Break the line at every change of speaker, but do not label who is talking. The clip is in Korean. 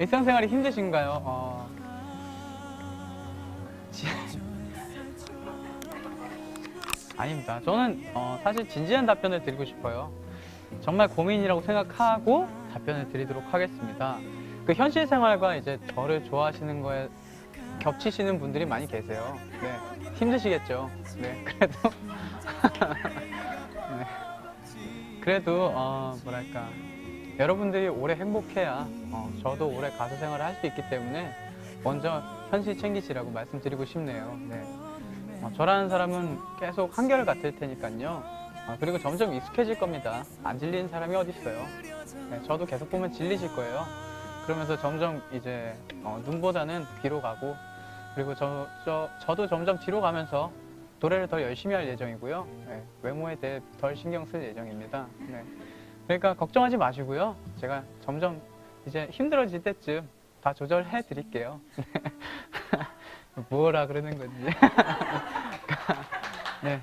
일상생활이 힘드신가요? 어... 지- 아닙니다. 저는 어, 사실 진지한 답변을 드리고 싶어요. 정말 고민이라고 생각하고 답변을 드리도록 하겠습니다. 그 현실 생활과 이제 저를 좋아하시는 거에 겹치시는 분들이 많이 계세요. 네, 힘드시겠죠. 네, 그래도 네. 그래도 어, 뭐랄까 여러분들이 오래 행복해야 어, 저도 오래 가수 생활을 할 수 있기 때문에 먼저 현실 챙기시라고 말씀드리고 싶네요. 네. 어, 저라는 사람은 계속 한결 같을 테니까요. 아, 그리고 점점 익숙해질 겁니다. 안 질리는 사람이 어디 있어요? 네, 저도 계속 보면 질리실 거예요. 그러면서 점점 이제 어, 눈보다는 귀로 가고 그리고 저, 저, 저도 점점 뒤로 가면서 노래를 더 열심히 할 예정이고요. 네, 외모에 대해 덜 신경 쓸 예정입니다. 네. 그러니까 걱정하지 마시고요. 제가 점점 이제 힘들어질 때쯤 다 조절해 드릴게요. 뭐라 그러는 건지. 네.